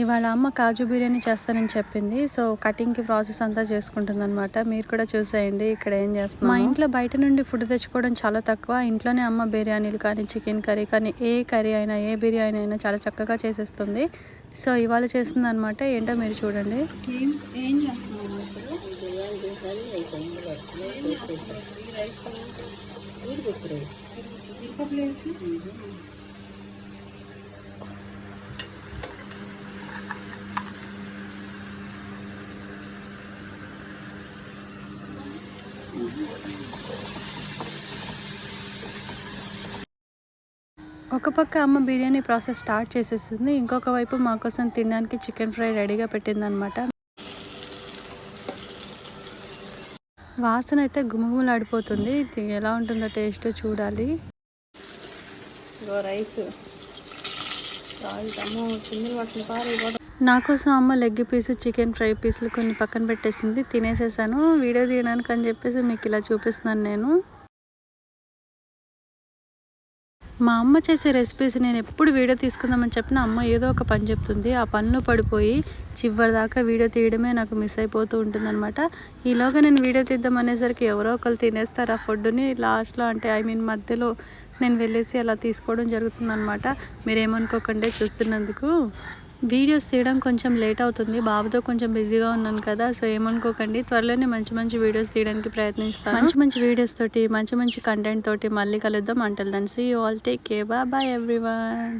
ఇవాళ అమ్మ కాజు బిర్యానీ చేస్తానని చెప్పింది. సో కటింగ్కి ప్రాసెస్ అంతా చేసుకుంటుంది అనమాట మీరు కూడా చూసేయండి. ఇక్కడ ఏం చేస్తాం మా ఇంట్లో బయట నుండి ఫుడ్ తెచ్చుకోవడం చాలా తక్కువ. ఇంట్లోనే అమ్మ బిర్యానీలు కానీ చికెన్ కర్రీ కానీ ఏ కర్రీ అయినా ఏ బిర్యానీ అయినా చాలా చక్కగా చేసేస్తుంది. సో ఇవాళ చేస్తుంది అనమాట ఏంటో మీరు చూడండి. ఏం ఒక పక్క అమ్మ బిర్యానీ ప్రాసెస్ స్టార్ట్ చేసేసింది. ఇంకొక వైపు మా కోసం తినడానికి చికెన్ ఫ్రై రెడీగా పెట్టిందనమాట వాసన అయితే గుమగుమలాడిపోతుంది. ఇది ఎలా ఉంటుందో టేస్ట్ చూడాలి. రైస్. నా కోసం అమ్మ లెగ్ పీస్ చికెన్ ఫ్రై పీసులు కొన్ని పక్కన పెట్టేసింది. తినేసేసాను. వీడియో తీయడానికి అని చెప్పేసి మీకు ఇలా చూపిస్తున్నాను నేను. మా అమ్మ చేసే రెసిపీస్ నేను ఎప్పుడు వీడియో తీసుకుందామని చెప్పిన అమ్మ ఏదో ఒక పని చెప్తుంది. ఆ పనులు పడిపోయి చివరి దాకా వీడియో తీయడమే నాకు మిస్ అయిపోతూ ఉంటుందన్నమాట. ఈలోగా నేను వీడియో తీద్దాం అనేసరికి ఎవరో ఒకరు తినేస్తారు ఆ ఫుడ్ని లాస్ట్లో అంటే ఐ మీన్ మధ్యలో నేను వెళ్ళేసి అలా తీసుకోవడం జరుగుతుందన్నమాట. మీరేమనుకోకండి చూస్తున్నందుకు. వీడియోస్ తీయడం కొంచెం లేట్ అవుతుంది. బాబుతో కొంచెం బిజీగా ఉన్నాను కదా సో ఏమనుకోకండి. త్వరలోనే మంచి మంచి వీడియోస్ తీయడానికి ప్రయత్నిస్తాను. మంచి మంచి వీడియోస్ తోటి మంచి మంచి కంటెంట్ తోటి మళ్ళీ కలుద్దాం. Until then see you all take care bye everyone